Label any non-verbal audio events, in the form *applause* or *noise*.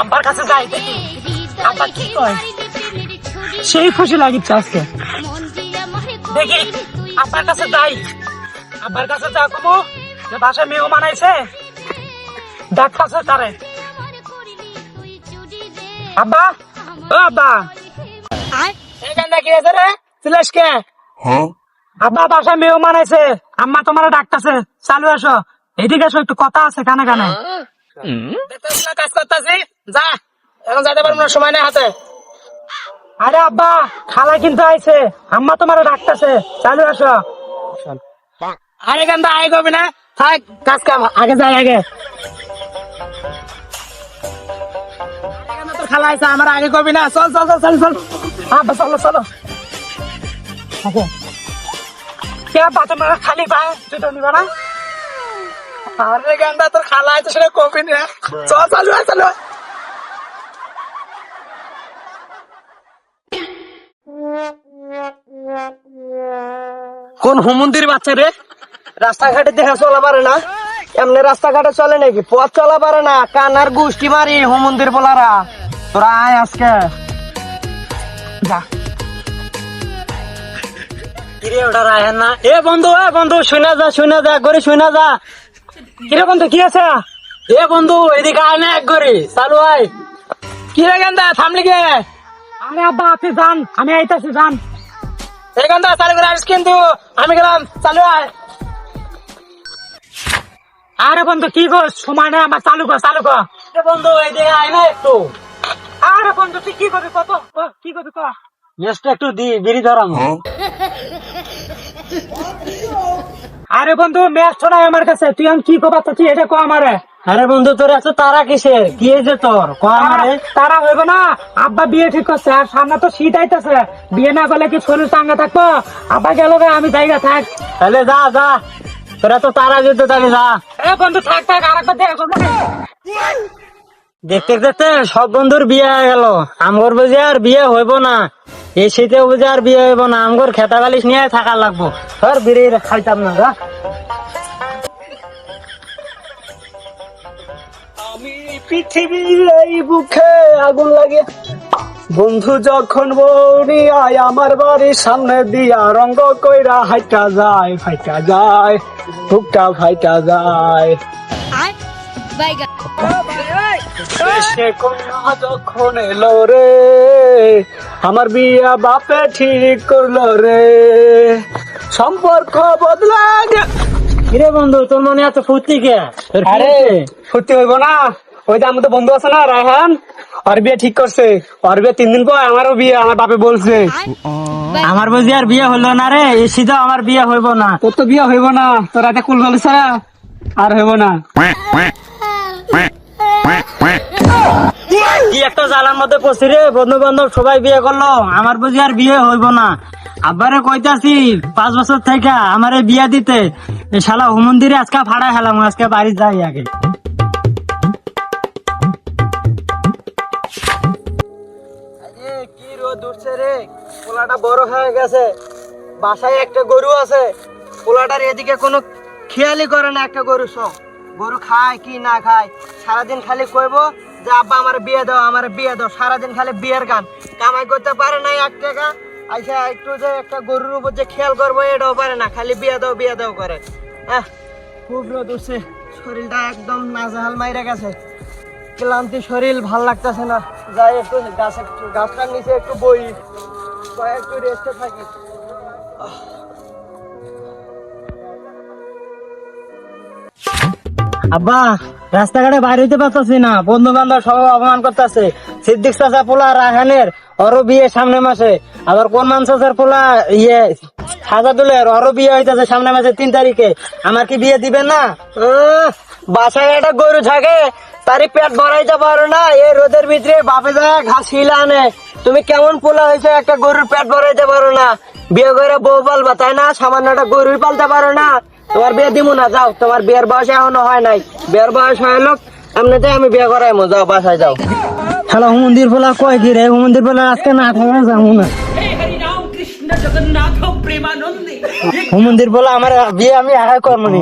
আব্বার কাছে যাই দেখি। আব্বা কি কয়? সেই খুশি লাগিচ্ছে আজকে। দেখি আব্বার কাছে যাই। আব্বার কাছে যা কমো যে বাসায় মেয়েও মানাইছে দেখাছে তারে। আব্বা ও আব্বা। এখানটা কি আছে রে চিলাস কে? আব্বা বাসায় মেয়েও মানাইছে আম্মা তোমার ডাকতেছে। চালু আসো। এদিকে আসো একটু কথা আছে কানে কানে। কাজ করতেছি। যা, এখন যাইতে আরে আব্বা, খালা কিন্তু আইছে। আম্মা তোমার ডাকতেছে। চালু আসো। আরে কেন আয় না। থাক, কাজ কাম আগে যাই, আগে। আরে কেন তোর খালা আইছে, আমার আগে করবি না। চল চল চল চল চল। আব্বা, চলো চলো। কে আব্বা খালি পায় তুই তো নিবা না? আরে গান্ডা তোর খালা আছে সেটা কবি না। চল চালু আয় চালু। কোন হুমন্দির বাচ্চা রে? রাস্তাঘাটে দেখা চলা পারে না। এমনি রাস্তাঘাটে চলে নাকি? পথ চলা পারে না। কানার গোষ্ঠী মারি হুমন্দির বলারা তোরা আয় আজকে। যা। কিরে ওটা রায়হান না? এ বন্ধু এ বন্ধু শুনে যা শুনে যা করে শুনে যা। কিরে বন্ধু কি আছে? এ বন্ধু এদিকে আয় না এক করে চালু আয়। কি রে গেন্দা থামলি কে আরে আব্বা আপনি যান আমি আইতাছি যান। এই গেন্দা চালু করে আসিস কিন্তু। আমি গেলাম চালু আয়। আরে বন্ধু কি কর সময় নেই আমার চালু কর চালু কর। এ বন্ধু এদিকে আয় না একটু। আরে বন্ধু তুই কি করবি কত? ক, কি করবি ক? নেক্সট একটু দি বিড়ি ধরাম। *laughs* আরে বন্ধু ম্যাচ ছড়াই আমার কাছে। তুই আমি কি কবার তুই এটা কো আমারে? আরে বন্ধু তোর এত তারা কিসের? কি হয়েছে তোর? ক আমারে? তারা হইব না। আব্বা বিয়ে ঠিক করছে আর সামনে তো শীত আইতেছে। বিয়ে না করলে কি শরীর চাঙ্গা থাকব? আব্বা গেল আমি জায়গা থাক। তাহলে যা যা। তোরা তো তারা যেতে তাহলে যা। এ বন্ধু থাক থাক আর একবার দেখ দেখতে দেখতে সব বন্ধুর বিয়ে হয়ে গেল। আমগর বুঝে আর বিয়ে হইব না। এই শীতে বুঝে আর বিয়ে হইব না আমগর খেতা বালিশ নিয়ে থাকা লাগবো। ধর বিড়ি খাইতাম না যা আমি পৃথিবীর এই বুকে আগুন লাগে। বন্ধু যখন বনি আয় আমার বাড়ির সামনে দিয়া রঙ্গ কইরা হাইটা যায় ফাইটা যায় বুকটা ফাইটা যায়। সে কন্যা যখন এলো রে আমার বিয়া বাপে ঠিক করল রে। সম্পর্ক বদলা কিরে বন্ধু তোর মনে এত ফুর্তি কে? আরে ফুর্তি হইব না। ওই যে আমার তো বন্ধু আছে না রায়হান ওর বিয়ে ঠিক করছে। ওর বিয়ে তিন দিন পর আমারও বিয়ে আমার বাপে বলছে। আমার বুঝি আর বিয়ে হলো না রে এই শীতে আমার বিয়ে হইব না। তোর তো বিয়ে হইব না তোর রাতে কুল গেল ছাড়া আর হইব না। একটা জ্বালার মধ্যে পড়ছি রে। বন্ধু বান্ধব সবাই বিয়ে করল। আমার বুঝি আর বিয়ে হইব না। আব্বারে কইতাছি, পাঁচ বছর থেকে আমারে বিয়া দিতে। শালা হুমন্দিরে আজকে ভাড়া হেলাম আজকে বাড়ি যাই আগে। কি রোদ উঠছে রে। পোলাটা বড় হয়ে গেছে। বাসায় একটা গরু আছে। পোলাটার এদিকে কোনো খেয়ালই করে না একটা গরু সব। গরু খায় কি না খায়, সারাদিন খালি কইব যে আব্বা আমার বিয়ে দাও, আমার বিয়ে দাও, সারাদিন খালি বিয়ের গান। কামাই করতে পারে না এক টাকা, আইসা একটু যে একটা গরুর উপর যে খেয়াল করব, এটাও পারে না, খালি বিয়ে দাও বিয়ে দাও করে। আহ, খুব রোদ উঠছে, শরীরটা একদম নাজেহাল মাইরে গেছে। ক্লান্তি শরীর, ভালো লাগতেছে না। যাই একটু গাছ একটু গাছটার নিচে একটু বই একটু রেস্টে থাকি। আব্বা, রাস্তাঘাটে বাইরে হইতে পারতেছি না। বন্ধু বান্ধব সবাই অপমান করতেছে। সিদ্দিক চাচা পোলা রাহানের ওরও বিয়ে সামনে মাসে। আবার কোন মান চাচার পোলা ইয়ে হাজাদুলের ওরও বিয়ে হইতেছে সামনে মাসে তিন তারিখে। আমার কি বিয়ে দিবেন না? বাসায় একটা গরু থাকে, তারই পেট ভরাইতে পারো না। এই রোদের ভিতরে বাপে যায় ঘাস হিলা আনে। তুমি কেমন পোলা হয়েছে একটা গরুর পেট ভরাইতে পারো না। বিয়ে করে বউ পালবা, তাই না? সামান্য একটা গরুই পালতে পারো না। তোমার বিয়ে দিব না যাও। তোমার বিয়ের বয়স এখনও হয় নাই। বিয়ের বয়স হয় লোক এমনিতে আমি বিয়ে করাইমো যাও বাসায় যাও। হ্যালো মন্দির বলা কয় কি রে? মন্দির বলা আজকে না থাকা যাব না। মন্দির বলা আমার বিয়ে আমি আগে করব নি।